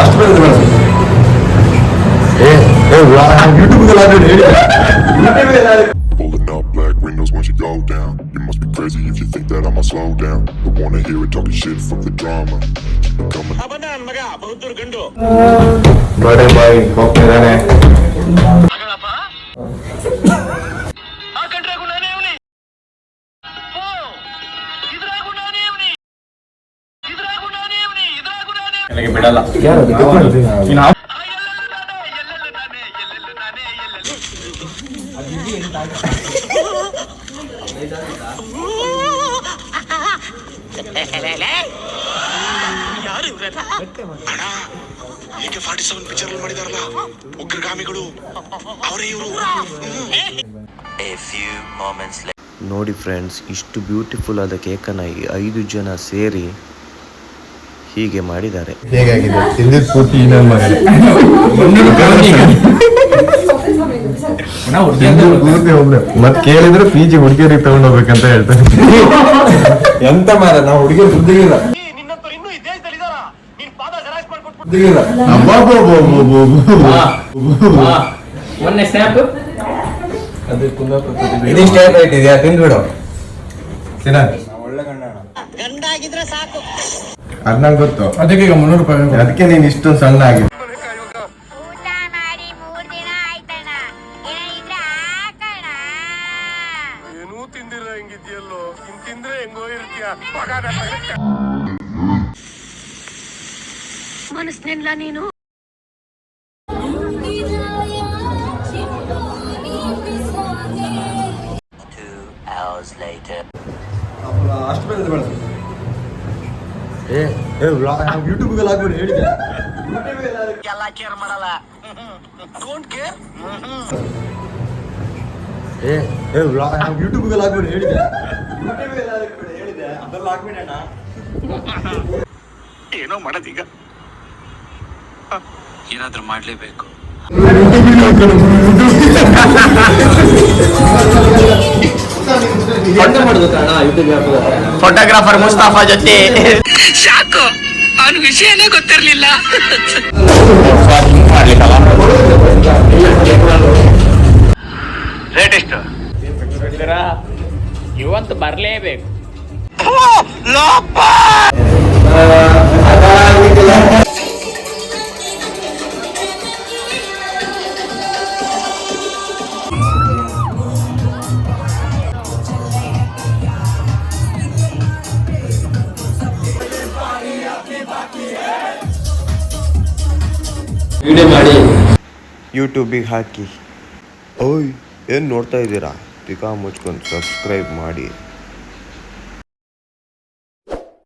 ಅಷ್ಟು ಬೇರೆ ಬೇಡ ಏ ಏ ಯೂಟ್ಯೂಬ್ಗೆಲ್ಲ ಹೇಳಿ YouTube Pulling up black windows once you go down. You must be crazy if you think that I'ma slow down. Don't wanna hear it talking shit from the drama. Keep it coming. Birthday boy ಹೋಗ್ತಿದ್ದಾನೆ ನನಗೆ ಬಿಡಲ್ಲ ಏಕೆ forty seven picture ಮಾಡಿದಾರಲ್ಲ ಉಗ್ರಗಾಮಿಗಳು ಅವರೇ ಇವರು A few moments later. ನೋಡಿ friends ಇಷ್ಟು beautiful ಆದ ಕೇಕನ್ನ ಈ ಐದು ಜನ ಸೇರಿ ಪೂರ್ತಿ ಮಾಡಿದ್ದಾರೆ ಮತ್ ಕೇಳಿದ್ರೆ ಪಿ ಜಿ ಹುಡುಗಿಯರಿಗೆ ತಗೊಂಡೋಗ್ಬೇಕಂತ ಹೇಳ್ತಾರೆ. ಎಂತ ಮಾರ ನಾವು ಹುಡುಗಿಯರು ಬುದ್ಧಿಗಿಲ್ಲ ಒಳ್ಳೆ ಅಬ್ಬಬ್ಬಬ್ಬಬ್ಬಬ್ಬಬ್ಬ. ಸಾಕು ಸ್ನ್ಯಾಪ್ ಇದಿಷ್ಟೇ ರೈಟ್ ಇದೆಯಾ? ತಿಂದ್ಬಿಡು. ತಿನ್ನ. ಅದ್ ನಂಗೆ ಗೊತ್ತು. ಅದಕ್ಕೆ ಈಗ ಮುನ್ನೂರು ರೂಪಾಯಿ ಅದಕ್ಕೆ ನೀನ್ ಇಷ್ಟೊಂದು ಸಣ್ಣ ಆಗಿದೆ ಊಟ ಮಾಡಿ ಮೂರ್ ದಿನ ಆಯ್ತಣ್ಣ. ಏನಿದ್ರೆ ಹಾಕಣ ಏನೂ ತಿಂದಿರ ಹೆಂಗಿದ್ಯಲ್ಲೋ? ಇನ್ ತಿಂದ್ರೆ ಹೆಂಗೋ ಇರ್ತೀಯ? ಮನಸ್ನೆಲ್ಲ ನೀನು? Two hours later. ಅಷ್ಟು ಬೆಳೆದ್ರೆ ಬೇಡ ಏ ಏ ಯೂಟ್ಯೂಬ್ಗೆಲ್ಲ ಹಾಕ್ಬಿಡಿ ಹೇಳಿದ್ದೆ ಎಲ್ಲ ಕೇರ್ ಮಾಡಲ್ಲ. ಡೋಂಟ್ ಕೇರ್ ಏ ಏ ಯೂಟ್ಯೂಬ್ಗೆಲ್ಲ ಯೂಟ್ಯೂಬ್ಗೆಲ್ಲ ಹೇಳಿದೆ. ಹೇಳಿದ್ದೆ ಅದೆಲ್ಲ ಹಾಕ್ಬಿಡೋಣ ಏನೋ ಮಾಡೋದೀಗ. ಏನಾದ್ರೂ ಮಾಡ್ಲೇಬೇಕು. ಫೋಟೋಗ್ರಾಫರ್ ಮುಸ್ತಾಫಾ ಜೊತೆ ಸಾಕು. ಅವನ ವಿಷಯನೇ ಗೊತ್ತಿರ್ಲಿಲ್ಲ. ರೇಟ್ ಎಷ್ಟು? ಇವಂತೂ ಬರಲೇಬೇಕು. ಯೂಟ್ಯೂಬಿಗೆ ಹಾಕಿ. ಓಯ್ ಏನು ನೋಡ್ತಾ ಇದ್ದೀರಾ? ಟಿಕಾ ಮುಚ್ಕೊಂಡು ಸಬ್ಸ್ಕ್ರೈಬ್ ಮಾಡಿ.